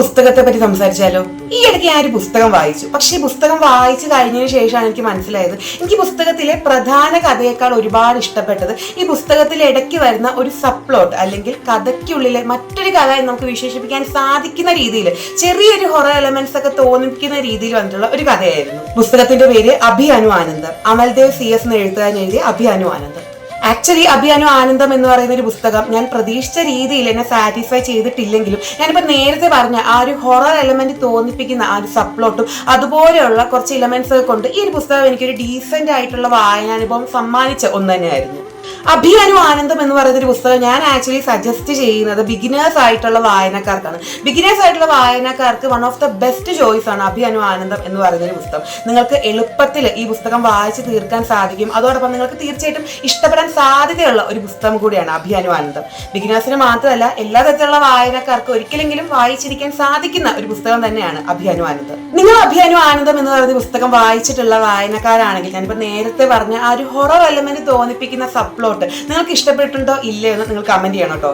പുസ്തകത്തെ പറ്റി സംസാരിച്ചാലോ? ഈ ഇടയ്ക്ക് ഞാൻ ഒരു പുസ്തകം വായിച്ചു. പക്ഷേ ഈ പുസ്തകം വായിച്ചു കഴിഞ്ഞതിന് ശേഷമാണ് എനിക്ക് മനസ്സിലായത്. എനിക്ക് പുസ്തകത്തിലെ പ്രധാന കഥയേക്കാൾ ഒരുപാട് ഇഷ്ടപ്പെട്ടത് ഈ പുസ്തകത്തിൽ ഇടയ്ക്ക് വരുന്ന ഒരു സപ്ലോട്ട് അല്ലെങ്കിൽ കഥയ്ക്കുള്ളിലെ മറ്റൊരു കഥ എന്ന് നമുക്ക് വിശേഷിപ്പിക്കാൻ സാധിക്കുന്ന രീതിയിൽ ചെറിയൊരു ഹൊറർ എലമെന്റ്സ് ഒക്കെ തോന്നിപ്പിക്കുന്ന രീതിയിൽ വന്നിട്ടുള്ള ഒരു കഥയായിരുന്നു. പുസ്തകത്തിന്റെ പേര് അഭി അനു ആനന്ദം. അമൽദേവ് സി എസ് എന്ന എഴുത്തുകാരൻ എഴുതിയ അഭി അനു ആനന്ദം. ആക്ച്വലി അഭിയാനു ആനന്ദം എന്ന് പറയുന്ന ഒരു പുസ്തകം ഞാൻ പ്രതീക്ഷിച്ച രീതിയിൽ എന്നെ സാറ്റിസ്ഫൈ ചെയ്തിട്ടില്ലെങ്കിലും ഞാനിപ്പോൾ നേരത്തെ പറഞ്ഞ ആ ഒരു ഹൊറർ എലമെന്റ് തോന്നിപ്പിക്കുന്ന ആ ഒരു സപ്ലോട്ടും അതുപോലെയുള്ള കുറച്ച് എലമെന്റ്സ് കൊണ്ട് ഈ ഒരു പുസ്തകം എനിക്കൊരു ഡീസെന്റ് ആയിട്ടുള്ള വായനാനുഭവം സമ്മാനിച്ച ഒന്ന് തന്നെയായിരുന്നു. അഭിയാനു ആനന്ദം എന്ന് പറയുന്ന ഒരു പുസ്തകം ഞാൻ ആക്ച്വലി സജസ്റ്റ് ചെയ്യുന്നത് ബിഗിനേഴ്സ് ആയിട്ടുള്ള വായനക്കാർക്കാണ്. ബിഗിനേഴ്സ് ആയിട്ടുള്ള വായനക്കാർക്ക് one of the best choice ആണ് അഭിയാനു ആനന്ദം എന്ന് പറയുന്ന ഒരു പുസ്തകം. നിങ്ങൾക്ക് എളുപ്പത്തിൽ ഈ പുസ്തകം വായിച്ച് തീർക്കാൻ സാധിക്കും. അതോടൊപ്പം നിങ്ങൾക്ക് തീർച്ചയായിട്ടും ഇഷ്ടപ്പെടാൻ സാധ്യതയുള്ള ഒരു പുസ്തകം കൂടിയാണ് അഭിയാനു ആനന്ദം. ബിഗിനേഴ്സിന് മാത്രമല്ല എല്ലാ തരത്തിലുള്ള വായനക്കാർക്ക് ഒരിക്കലെങ്കിലും വായിച്ചിരിക്കാൻ സാധിക്കുന്ന ഒരു പുസ്തകം തന്നെയാണ് അഭിയാനു ആനന്ദം. നിങ്ങൾ അഭിയാനു ആനന്ദം എന്ന് പറയുന്ന പുസ്തകം വായിച്ചിട്ടുള്ള വായനക്കാരാണെങ്കിൽ ഞാനിപ്പോൾ നേരത്തെ പറഞ്ഞ ആ ഒരു ഹൊറർ എലമെന്റ് തോന്നിപ്പിക്കുന്ന സപ്ലോട്ട് നിങ്ങൾക്ക് ഇഷ്ടപ്പെട്ടിട്ടുണ്ടോ ഇല്ലയോ എന്ന് നിങ്ങൾ കമന്റ് ചെയ്യണം കേട്ടോ.